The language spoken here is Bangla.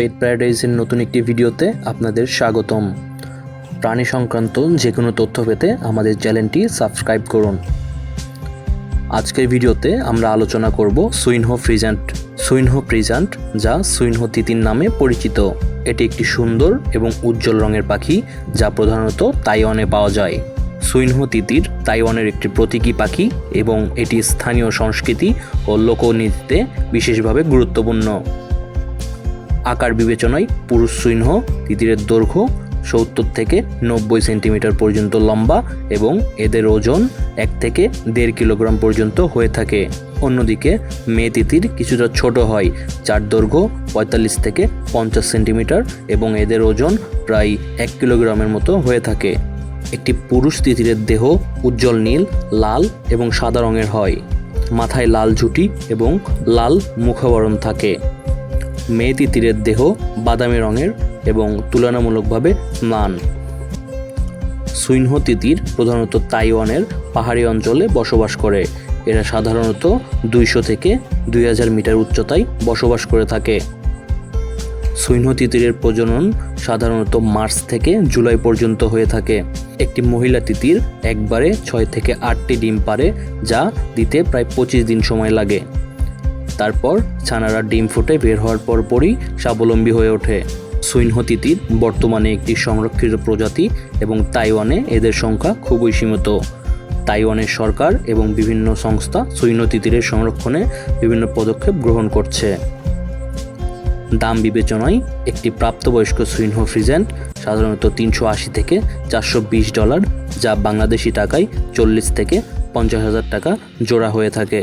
পেট প্যারাডাইজের নতুন একটি ভিডিওতে আপনাদের স্বাগতম। প্রাণী সংক্রান্ত যে কোনো তথ্য পেতে আমাদের চ্যানেলটি সাবস্ক্রাইব করুন। আজকের ভিডিওতে আমরা আলোচনা করব সুইনহো ফ্রিজান্ট সুইনহো ফ্রিজেন্ট যা সুইনহো তিতির নামে পরিচিত। এটি একটি সুন্দর এবং উজ্জ্বল রঙের পাখি, যা প্রধানত তাইওয়ানে পাওয়া যায়। সুইনহো তিতির তাইওয়ানের একটি প্রতীকী পাখি এবং এটি স্থানীয় সংস্কৃতি ও লোকনীতিতে বিশেষভাবে গুরুত্বপূর্ণ। আকার বিবেচনায় পুরুষ সিংহ তিতিরের দৈর্ঘ্য সত্তর থেকে নব্বই সেন্টিমিটার পর্যন্ত লম্বা এবং এদের ওজন এক থেকে দেড় কিলোগ্রাম পর্যন্ত হয়ে থাকে। অন্যদিকে মেয়ে তিতির কিছুটা ছোট হয়, যার দৈর্ঘ্য পঁয়তাল্লিশ থেকে পঞ্চাশ সেন্টিমিটার এবং এদের ওজন প্রায় এক কিলোগ্রামের মতো হয়ে থাকে। একটি পুরুষ তিতিরের দেহ উজ্জ্বল নীল, লাল এবং সাদা রঙের হয়। মাথায় লাল ঝুঁটি এবং লাল মুখাবরণ থাকে। মেয়ে তিতিরের দেহ, বাদামি রঙের এবং তুলনামূলকভাবে ম্লান। সুইনহো তিতির প্রধানত তাইওয়ানের পাহাড়ি অঞ্চলে বসবাস করে। এরা সাধারণত দুইশো থেকে দুই হাজার মিটার উচ্চতায় বসবাস করে থাকে। সুইনহো তিতিরের প্রজনন সাধারণত মার্চ থেকে জুলাই পর্যন্ত হয়ে থাকে। একটি মহিলা তিতির একবারে ছয় থেকে আটটি ডিম পারে যা দিতে প্রায় পঁচিশ দিন সময় লাগে। তারপর ছানারা ডিম ফুটে বের হওয়ার পরপরই স্বাবলম্বী হয়ে ওঠে। সুইনহো তিতির বর্তমানে একটি সংরক্ষিত প্রজাতি এবং তাইওয়ানে এদের সংখ্যা খুবই সীমিত। তাইওয়ানের সরকার এবং বিভিন্ন সংস্থা সুইনহো তিতিরের সংরক্ষণে বিভিন্ন পদক্ষেপ গ্রহণ করছে। দাম বিবেচনায় একটি প্রাপ্তবয়স্ক সুইনহো ফ্রিজেন্ট সাধারণত তিনশো আশি থেকে চারশো বিশ ডলার, যা বাংলাদেশি টাকায় চল্লিশ থেকে পঞ্চাশ হাজার টাকা জোড়া হয়ে থাকে।